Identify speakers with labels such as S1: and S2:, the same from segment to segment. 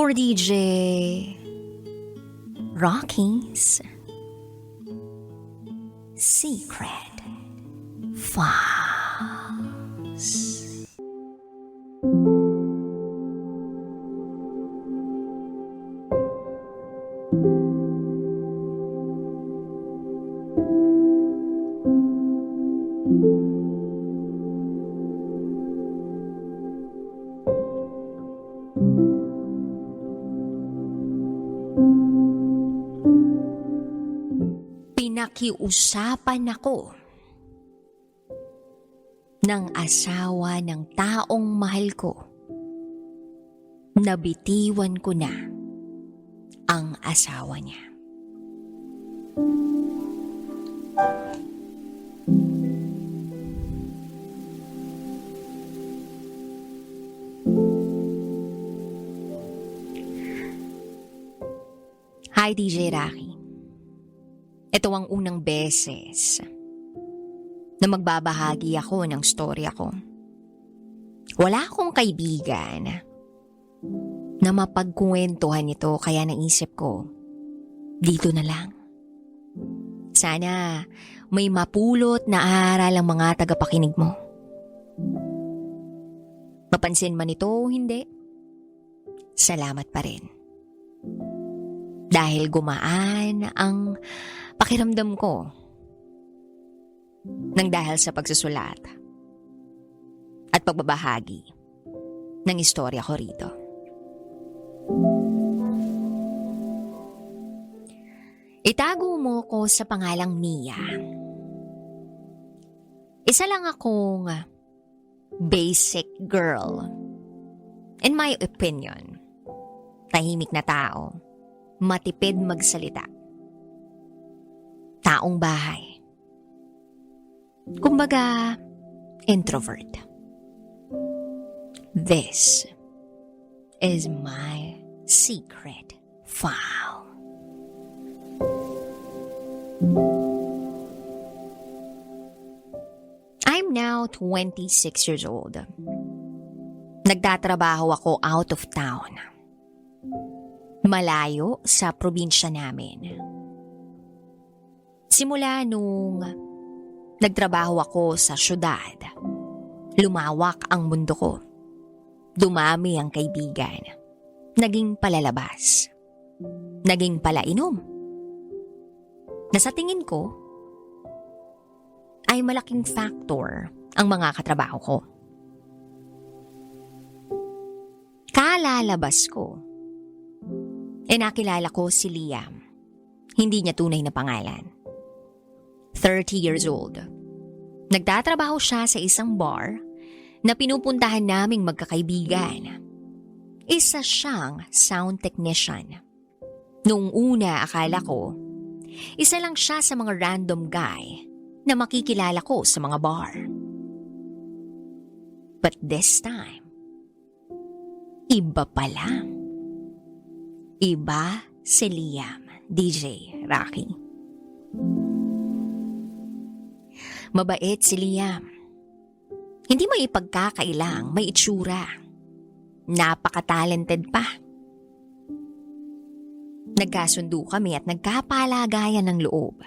S1: for DJ Rocky's Secret Files. Pinakiusapan ako ng asawa ng taong mahal ko. Nabitiwan ko na ang asawa niya. Hi DJ Rocky. Ito ang unang beses na magbabahagi ako ng storya ko. Wala akong kaibigan na mapagkwentuhan ito kaya naisip ko, dito na lang. Sana may mapulot na aral ang mga tagapakinig mo. Mapansin man ito o hindi, salamat pa rin. Dahil gumaan ang pakiramdam ko nang dahil sa pagsusulat at pagbabahagi ng istorya ko rito. Itago mo ko sa pangalang Mia. Isa lang akong basic girl. In my opinion, tahimik na tao, matipid magsalita. Taong bahay. Kumbaga, introvert. This is my secret file. I'm now 26 years old. Nagtatrabaho ako out of town. Malayo sa probinsya namin. Simula nung nagtrabaho ako sa syudad, lumawak ang mundo ko. Dumami ang kaibigan. Naging palalabas. Naging palainom. Na sa tingin ko, ay malaking factor ang mga katrabaho ko. Kalalabas ko, e nakilala ko si Liam. Hindi niya tunay na pangalan. 30 years old. Nagtatrabaho siya sa isang bar na pinupuntahan naming magkakaibigan. Isa siyang sound technician. Noong una akala ko, isa lang siya sa mga random guy na makikilala ko sa mga bar. But this time, iba pala. Iba si Liam, DJ Rocky. Mabait si Liam. Hindi mo ipagkakailang, may itsura. Napaka-talented pa. Nagkasundo kami at nagkapalagayan ng loob.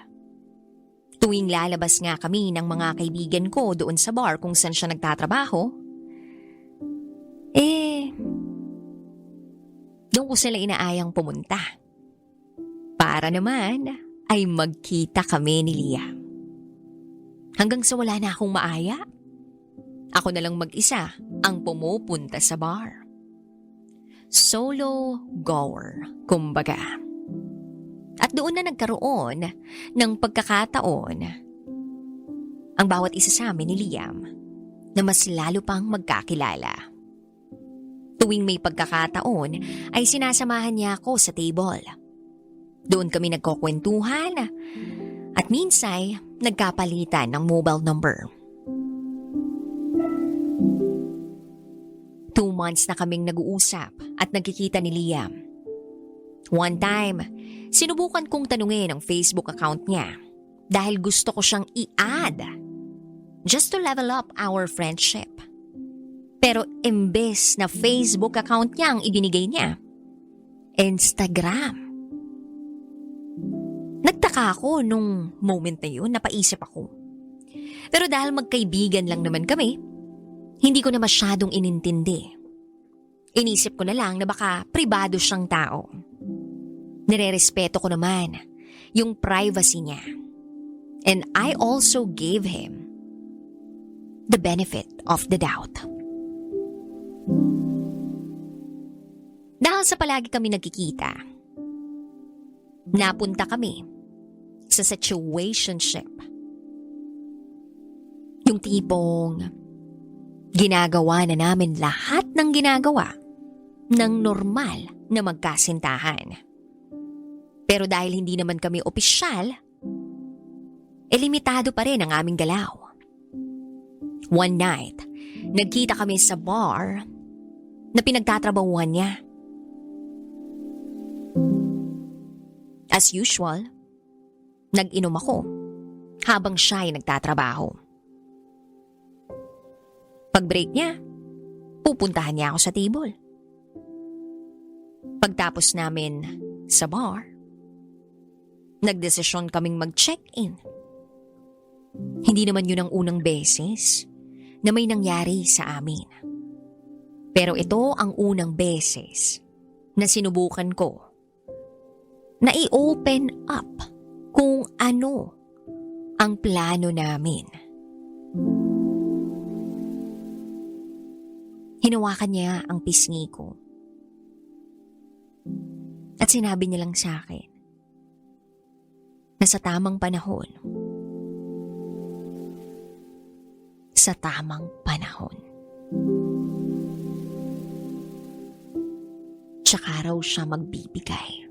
S1: Tuwing lalabas nga kami ng mga kaibigan ko doon sa bar kung saan siya nagtatrabaho, ko sila inaayang pumunta. Para naman ay magkita kami ni Liam. Hanggang sa wala na akong maaya. Ako na lang mag-isa ang pumupunta sa bar. Solo goer, kumbaga. At doon na nagkaroon ng pagkakataon ang bawat isa sa amin ni Liam na mas lalo pang magkakilala. Tuwing may pagkakataon ay sinasamahan niya ako sa table. Doon kami nagkukwentuhan at minsay nagkapalitan ng mobile number. Two months na kaming nag-uusap at nagkikita ni Liam. One time, sinubukan kong tanungin ang Facebook account niya dahil gusto ko siyang i-add just to level up our friendship. Pero imbes na Facebook account niya ang ibinigay niya, Instagram. Nagtaka ako nung moment na yun, napaisip ako. Pero dahil magkaibigan lang naman kami, hindi ko na masyadong inintindi. Inisip ko na lang na baka pribado siyang tao. Nirerespeto ko naman yung privacy niya. And I also gave him the benefit of the doubt. Dahil sa palagi kami nagkikita, napunta kami sa situationship. Yung tipong ginagawa na namin lahat ng ginagawa ng normal na magkasintahan. Pero dahil hindi naman kami opisyal, eh limitado pa rin ang aming galaw. One night, nagkita kami sa bar na pinagtatrabahuhan niya. As usual, nag-inom ako habang siya ay nagtatrabaho. Pag break niya, pupuntahan niya ako sa table. Pagtapos namin sa bar, nagdesisyon kaming mag-check-in. Hindi naman yun ang unang beses na may nangyari sa amin. Pero ito ang unang beses na sinubukan ko na i-open up kung ano ang plano namin. Hinawakan niya ang pisngi ko. At sinabi niya lang sa akin na sa tamang panahon, sa tamang panahon, tsaka raw siya magbibigay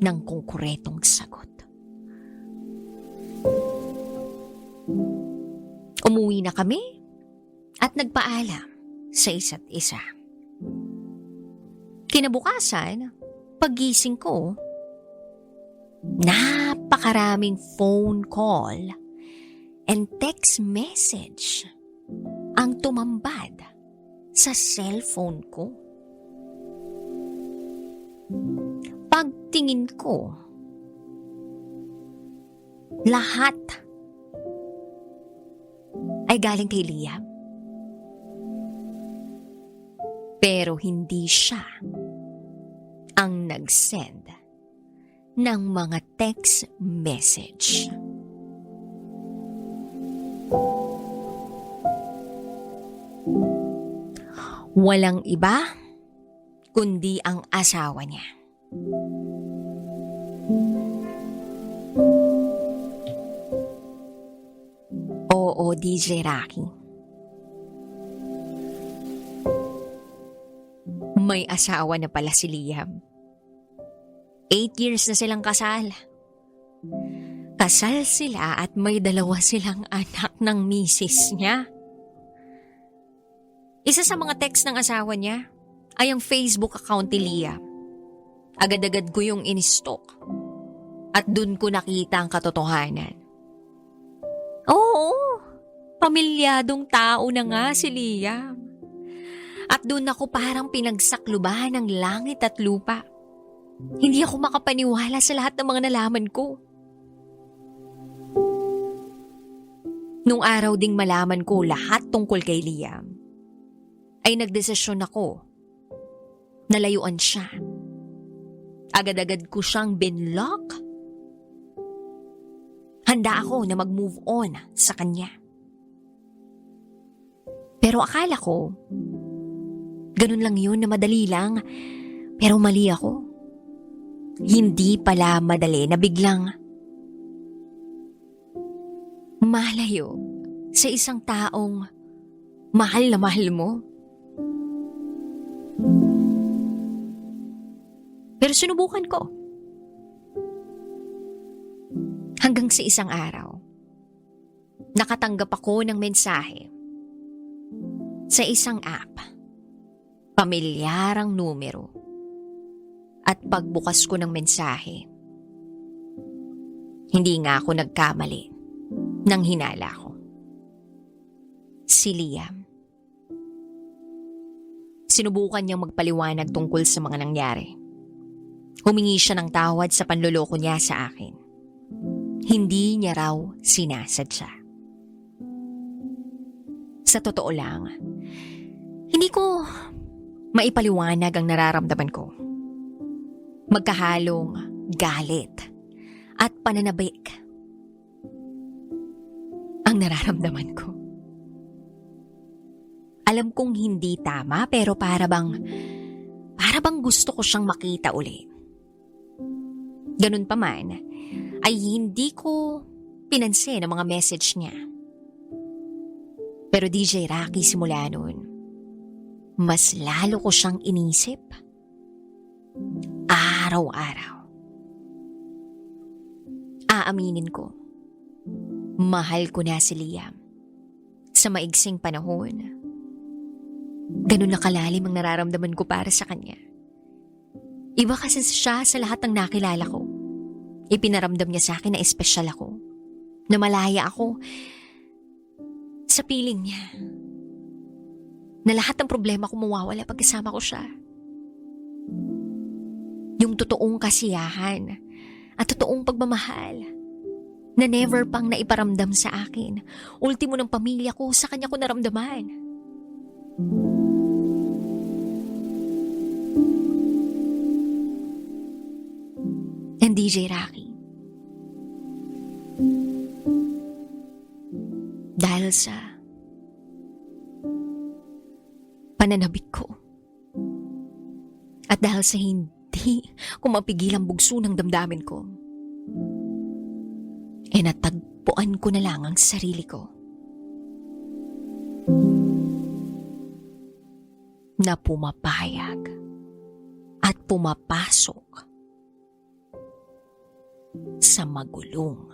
S1: ng kongkuretong sagot. Umuwi na kami at nagpaalam sa isa't isa. Kinabukasan, pagising ko, napakaraming phone call and text message ang tumambad sa cellphone ko. Pagtingin ko, lahat ay galing kay Liam. Pero hindi siya ang nag-send ng mga text message. Walang iba kundi ang asawa niya. Oo, DJ Rocky. May asawa na pala si Liam. Eight years na silang kasal. Kasal sila at may dalawa silang anak ng misis niya. Isa sa mga text ng asawa niya ay ang Facebook account ni Liam. Agad-agad ko yung in-stalk. At dun ko nakita ang katotohanan. Oo, pamilyadong tao na nga si Liam. At doon ako parang pinagsaklubahan ng langit at lupa. Hindi ako makapaniwala sa lahat ng mga nalaman ko. Nung araw ding malaman ko lahat tungkol kay Liam, ay nagdesisyon ako na layuan siya. Agad-agad ko siyang binlock. Handa ako na mag-move on sa kanya. Pero akala ko, ganun lang yun na madali lang. Pero mali ako. Hindi pala madali na biglang malayo sa isang taong mahal na mahal mo. Pero sinubukan ko. Hanggang sa isang araw, nakatanggap ako ng mensahe sa isang app. Pamilyarang numero. At pagbukas ko ng mensahe, hindi nga ako nagkamali nang hinala ko. Si Liam. Sinubukan niyang magpaliwanag tungkol sa mga nangyari. Humingi siya ng tawad sa panloloko niya sa akin. Hindi niya raw sinasadya. Sa totoo lang, hindi ko maipaliwanag ang nararamdaman ko. Magkahalong galit at pananabik ang nararamdaman ko. Alam kong hindi tama pero para bang para bang gusto ko siyang makita uli. Ganun pa man, ay hindi ko pinansin ang mga message niya. Pero DJ Rocky simula noon, mas lalo ko siyang inisip. Araw-araw. Aaminin ko, mahal ko na si Liam. Sa maigsing panahon, ganun na kalalim ang nararamdaman ko para sa kanya. Iba kasi siya sa lahat ng nakilala ko. Ipinaramdam niya sa akin na espesyal ako. Na malaya ako sa piling niya. Na lahat ng problema ko mawawala pagkasama ko siya. Yung totoong kasiyahan at totoong pagmamahal na never pang naiparamdam sa akin. Ultimo ng pamilya ko, sa kanya ko naramdaman. DJ Rocky. Dahil sa pananabik ko. At dahil sa hindi ko mapigil ang bugso ng damdamin ko. E natagpuan ko na lang ang sarili ko. Na pumapayag at pumapasok sa magulong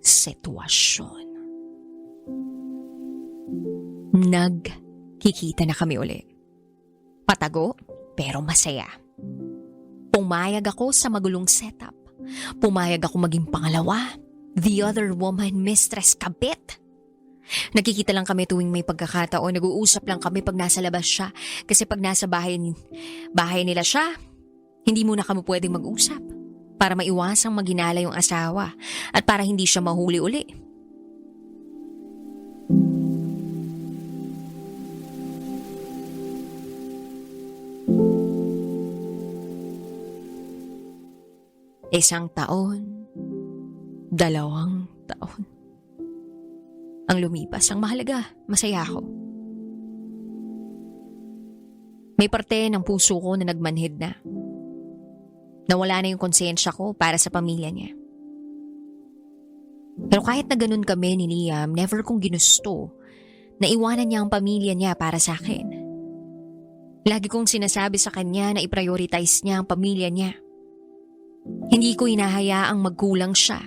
S1: sitwasyon. Nagkikita na kami uli. Patago pero masaya. Pumayag ako sa magulong setup. Pumayag ako maging pangalawa. The other woman, Mistress Kabit. Nakikita lang kami tuwing may pagkakataon. Nag-uusap lang kami pag nasa labas siya. Kasi pag nasa bahay, bahay nila siya, hindi muna kami pwedeng mag-usap. Para maiwasang maginala yung asawa. At para hindi siya mahuli uli. Isang taon, dalawang taon. Ang lumipas, ang mahalaga, masaya ako. May parte ng puso ko na nagmanhid na. Nawala na yung konsensya ko para sa pamilya niya. Pero kahit na ganun kami ni Liam, never kong ginusto na iwanan niya ang pamilya niya para sa akin. Lagi kong sinasabi sa kanya na i-prioritize niya ang pamilya niya. Hindi ko inahayaang magkulang siya.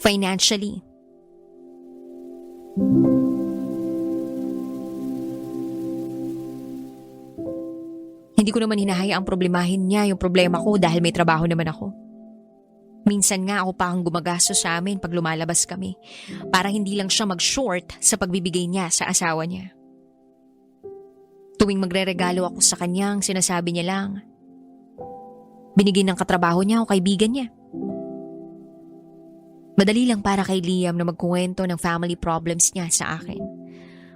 S1: Financially. Hindi ko naman hinahayaang problemahin niya yung problema ko dahil may trabaho naman ako. Minsan nga ako pa ang gumagastos sa amin pag lumalabas kami para hindi lang siya mag-short sa pagbibigay niya sa asawa niya. Tuwing magre-regalo ako sa kanyang sinasabi niya lang, binigay ng katrabaho niya o kaibigan niya. Madali lang para kay Liam na magkuwento ng family problems niya sa akin.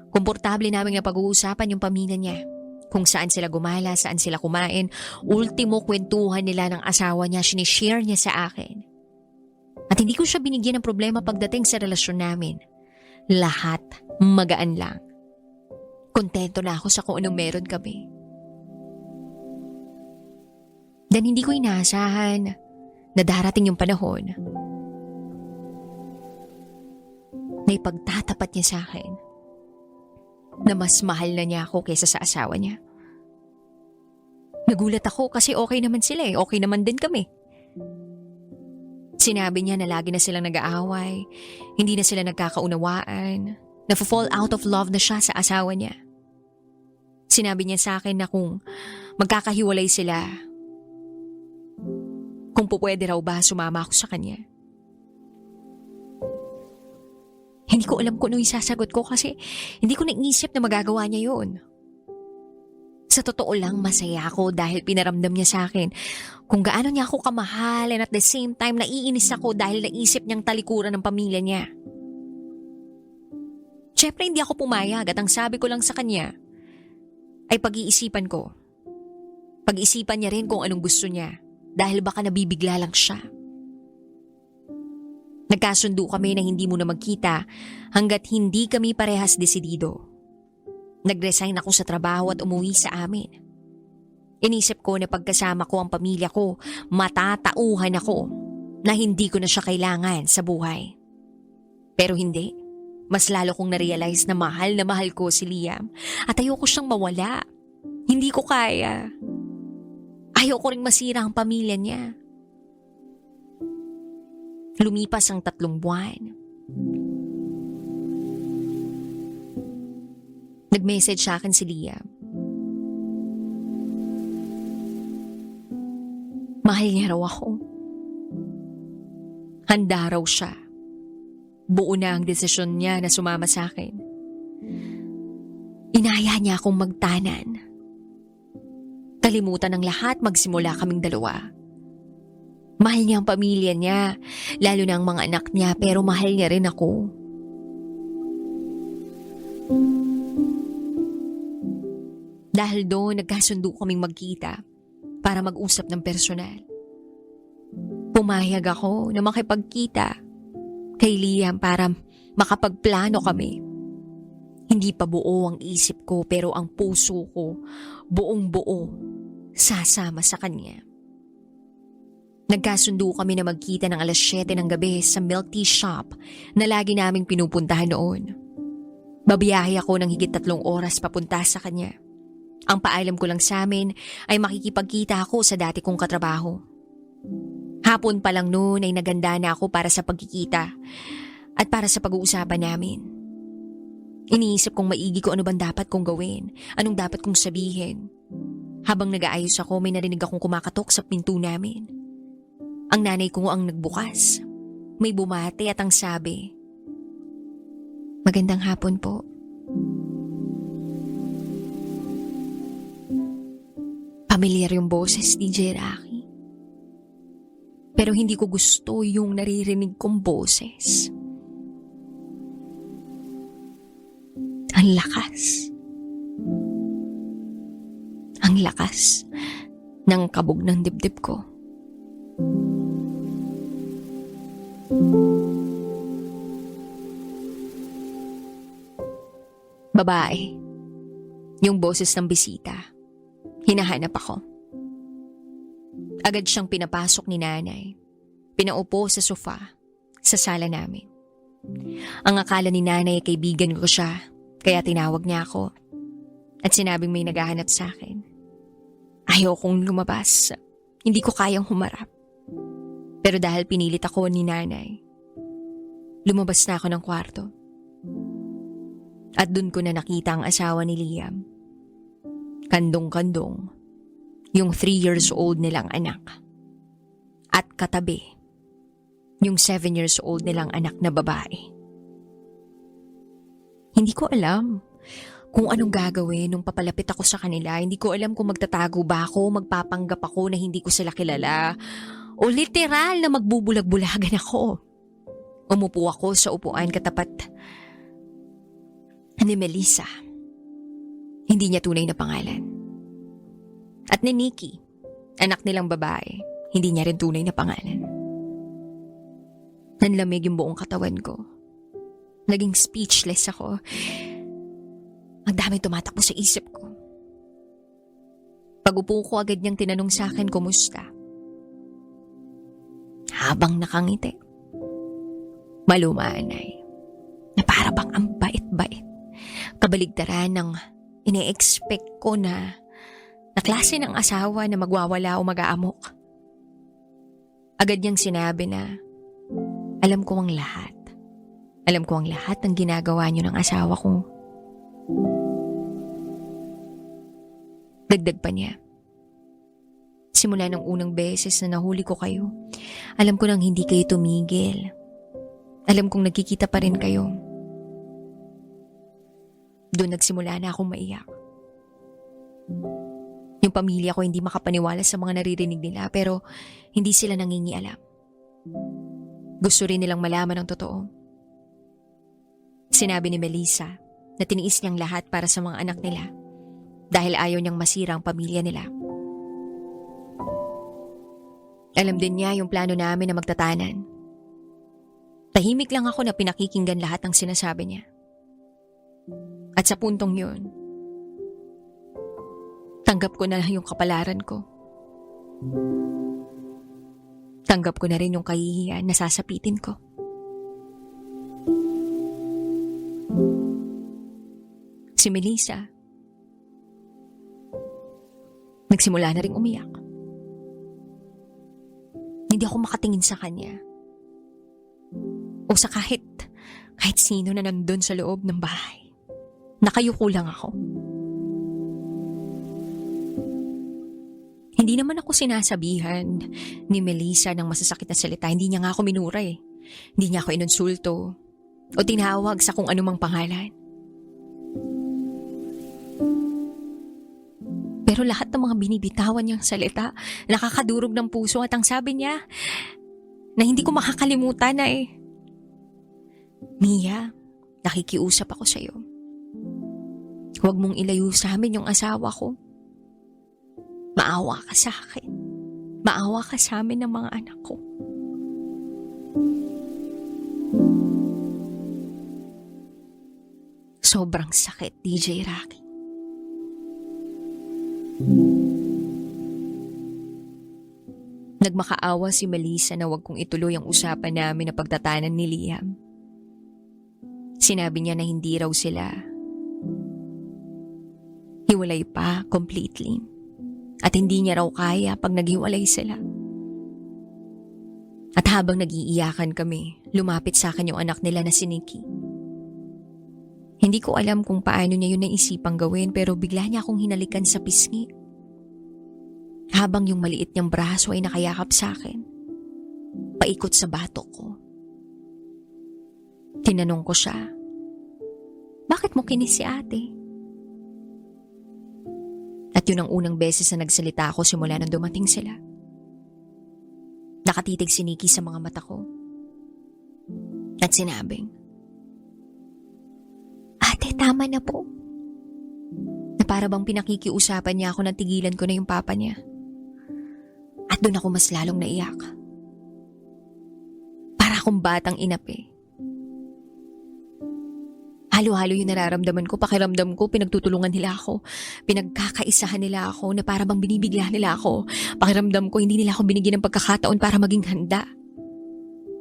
S1: Komportable namin na pag-uusapan yung pamilya niya. Kung saan sila gumala, saan sila kumain. Ultimo kwentuhan nila ng asawa niya, sinishare niya sa akin. At hindi ko siya binigyan ng problema pagdating sa relasyon namin. Lahat magaan lang. Kontento na ako sa kung anong meron kami. Dan hindi ko inaasahan na darating yung panahon na ipagtatapat niya sa akin na mas mahal na niya ako kaysa sa asawa niya. Nagulat ako kasi okay naman sila eh. Okay naman din kami. Sinabi niya na lagi na silang nag-aaway, hindi na sila nagkakaunawaan, na-fall out of love na siya sa asawa niya. Sinabi niya sa akin na kung magkakahiwalay sila, kung pupwede raw ba sumama ako sa kanya. Hindi ko alam kung ano isasagot ko kasi hindi ko naisip na magagawa niya yun. Sa totoo lang, masaya ako dahil pinaramdam niya sa akin kung gaano niya ako kamahal and at the same time naiinis ako dahil naisip niyang talikuran ng pamilya niya. Siyempre hindi ako pumayag at ang sabi ko lang sa kanya ay pag-iisipan ko. Pag-isipan niya rin kung anong gusto niya dahil baka nabibigla lang siya. Nagkasundo kami na hindi muna magkita hanggat hindi kami parehas desidido. Nag-resign ako sa trabaho at umuwi sa amin. Inisip ko na pagkasama ko ang pamilya ko, matatauhan ako na hindi ko na siya kailangan sa buhay. Pero hindi. Mas lalo kong narealize na mahal na mahal ko si Liam at ayoko siyang mawala. Hindi ko kaya. Ayoko ring masira ang pamilya niya. Lumipas ang tatlong buwan. Nag-message sa akin si Liam. Mahal niya raw ako. Handa raw siya. Buo na ang desisyon niya na sumama sa akin. Inaya niya akong magtanan. Kalimutan ng lahat magsimula kaming dalawa. Mahal niya ang pamilya niya, lalo na ang mga anak niya pero mahal niya rin ako. Dahil doon, nagkasundo kaming magkita para mag-usap ng personal. Pumayag ako na makipagkita kay Liam para makapagplano kami. Hindi pa buo ang isip ko pero ang puso ko buong buo sasama sa kanya. Nagkasundo kami na magkita ng alas 7 ng gabi sa milk tea shop na lagi naming pinupuntahan noon. Babiyahe ako ng higit tatlong oras papunta sa kanya. Ang paalam ko lang sa amin ay makikipagkita ako sa dati kong katrabaho. Hapon pa lang noon ay naganda na ako para sa pagkikita at para sa pag-uusapan namin. Iniisip kong maigi ko ano bang dapat kong gawin, anong dapat kong sabihin. Habang nag-aayos ako, may narinig akong kumakatok sa pinto namin. Ang nanay ko ang nagbukas. May bumate at ang sabi, Magandang hapon po. Pamilyar yung boses, DJ Rocky. Pero hindi ko gusto yung naririnig kong boses. Ang lakas. Ang lakas ng kabog ng dibdib ko. Babae. Yung boses ng bisita. Hinahanap ako. Agad siyang pinapasok ni nanay. Pinaupo sa sofa sa sala namin. Ang akala ni nanay ay kaibigan ko siya, kaya tinawag niya ako. At sinabing may naghahanap sa akin. Ayaw kong lumabas. Hindi ko kayang humarap. Pero dahil pinilit ako ni nanay, lumabas na ako ng kwarto. At dun ko na nakita ang asawa ni Liam. Kandong-kandong, yung three years old nilang anak. At katabi, yung seven years old nilang anak na babae. Hindi ko alam kung anong gagawin nung papalapit ako sa kanila. Hindi ko alam kung magtatago ba ako, magpapanggap ako na hindi ko sila kilala, o literal na magbubulag-bulagan ako. Umupo ako sa upuan katapat ni Melissa. Hindi niya tunay na pangalan. At ni Nikki, anak nilang babae, hindi niya rin tunay na pangalan. Nanlamig yung buong katawan ko. Naging speechless ako. Ang dami tumatakbo sa isip ko. Pag-upo ko agad niyang tinanong sa akin kumusta. Habang nakangiti. Malumanay. Na para bang ang bait-bait. Kabaligtaran ng ine-expect ko na na klase ng asawa na magwawala o mag-aamok. Agad niyang sinabi na, alam ko ang lahat. Alam ko ang lahat ng ginagawa niyo ng asawa ko. Dagdag pa niya. Simula ng unang beses na nahuli ko kayo, alam ko nang hindi kayo tumigil. Alam kong nagkikita pa rin kayo. Doon nagsimula na akong maiyak. Yung pamilya ko hindi makapaniwala sa mga naririnig nila pero hindi sila nangingialam. Gusto rin nilang malaman ang totoo. Sinabi ni Melissa na tiniis niyang lahat para sa mga anak nila dahil ayaw niyang masira ang pamilya nila. Alam din niya yung plano namin na magtatanan. Tahimik lang ako na pinakikinggan lahat ng sinasabi niya. At sa puntong yun, tanggap ko na lang yung kapalaran ko. Tanggap ko na rin yung kahihiyan na sasapitin ko. Si Melissa, nagsimula na rin umiyak. Hindi ako makatingin sa kanya. O sa kahit, kahit sino na nandun sa loob ng bahay. Nakayuko lang ako. Hindi naman ako sinasabihan ni Melissa ng masasakit na salita. Hindi niya nga ako minura eh. Hindi niya ako inonsulto o tinawag sa kung anumang pangalan. Pero lahat ng mga binibitawan niyang salita, nakakadurog ng puso at ang sabi niya na hindi ko makakalimutan na eh. Mia, nakikiusap ako sa'yo. Huwag mong ilayo sa amin yung asawa ko. Maawa ka sa akin. Maawa ka sa amin ng mga anak ko. Sobrang sakit, DJ Rocky. Nagmakaawa si Melissa na wag kong ituloy ang usapan namin na pagtatanan ni Liam. Sinabi niya na hindi raw sila. Hiwalay pa completely. At hindi niya raw kaya pag naghiwalay sila. At habang nag-iiyakan kami, lumapit sa akin yung anak nila na si Nikki. Hindi ko alam kung paano niya yun naisipang gawin pero bigla niya akong hinalikan sa pisngi. Habang yung maliit niyang braso ay nakayakap sa akin. Paikot sa batok ko. Tinanong ko siya, Bakit mo kinis si ate? At yun ang unang beses na nagsalita ako simula nang dumating sila. Nakatitig si Nikki sa mga mata ko. At sinabing, Ate, tama na po. Na para bang pinakikiusapan niya ako na tigilan ko na yung papa niya. At doon ako mas lalong naiyak. Para akong batang inapi. Halo-halo yung nararamdaman ko, pakiramdam ko, pinagtutulungan nila ako. Pinagkakaisahan nila ako na para bang binibigla nila ako. Pakiramdam ko, hindi nila ako binigyan ng pagkakataon para maging handa.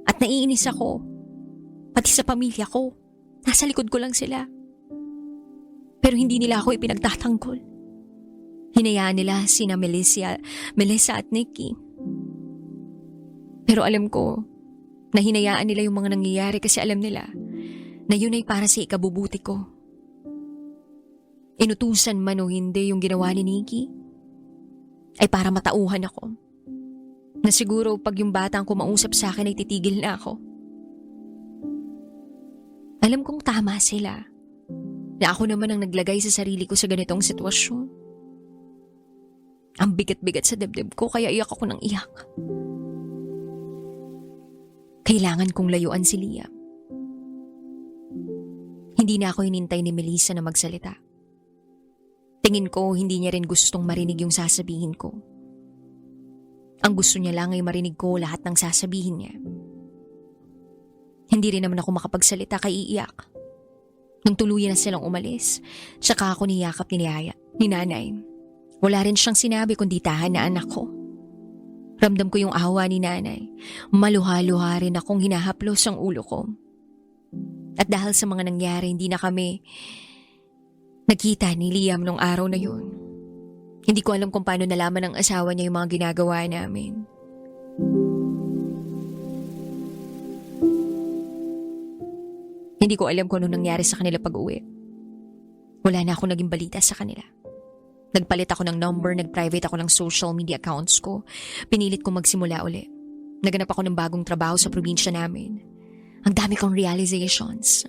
S1: At naiinis ako. Pati sa pamilya ko. Nasa likod ko lang sila. Pero hindi nila ako ipinagtatanggol. Hinayaan nila sina Melissa, Melissa at Nikki. Pero alam ko na hinayaan nila yung mga nangyayari kasi alam nila na yun ay para sa ikabubuti ko. Inutusan man o hindi yung ginawa ni Nikki, ay para matauhan ako. Na siguro pag yung batang kumausap sa akin ay titigil na ako. Alam kong tama sila. Na ako naman ang naglagay sa sarili ko sa ganitong sitwasyon. Ang bigat-bigat sa dibdib ko kaya iyak ako ng iyak. Kailangan kong layuan si Liam. Hindi na ako hinintay ni Melissa na magsalita. Tingin ko hindi niya rin gustong marinig yung sasabihin ko. Ang gusto niya lang ay marinig ko lahat ng sasabihin niya. Hindi rin naman ako makapagsalita kay iiyak. Nung tuluyan na silang umalis, tsaka ako niyakap ni Yaya, ni nanay. Wala rin siyang sinabi kundi tahan na anak ko. Ramdam ko yung awa ni nanay. Maluha-luha rin akong hinahaplos ang ulo ko. At dahil sa mga nangyari, hindi na kami nagkita ni Liam nung araw na yun. Hindi ko alam kung paano nalaman ng asawa niya yung mga ginagawa namin. Hindi ko alam kung ano nangyari sa kanila pag-uwi. Wala na ako naging balita sa kanila. Nagpalit ako ng number, nag-private ako ng social media accounts ko. Pinilit ko magsimula uli. Naganap ako ng bagong trabaho sa probinsya namin. Ang dami kong realizations.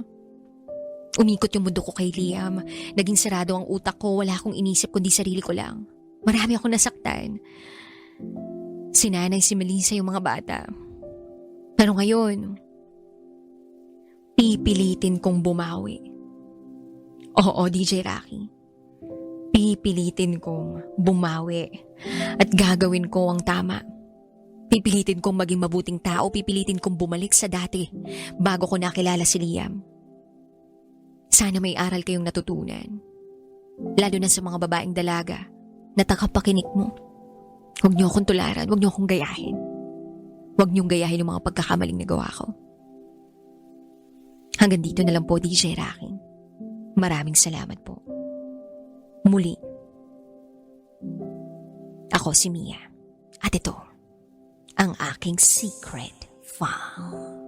S1: Umikot yung mundo ko kay Liam. Naging sarado ang utak ko, wala akong inisip kundi sarili ko lang. Marami akong nasaktan. Sinanay si Melissa yung mga bata. Pero ngayon, pipilitin kong bumawi. Oo, DJ Rocky. Pipilitin kong bumawi at gagawin ko ang tama. Pipilitin kong maging mabuting tao, pipilitin kong bumalik sa dati bago ko nakilala si Liam. Sana may aral kayong natutunan. Lalo na sa mga babaeng dalaga na tagapakinig mo. Huwag niyo akong tularan, huwag niyo akong gayahin. Huwag niyong gayahin yung mga pagkakamaling nagawa ko. Hanggang dito na lang po, DJ Rakin. Maraming salamat po. Muli. Ako si Mia. At ito, ang aking secret file.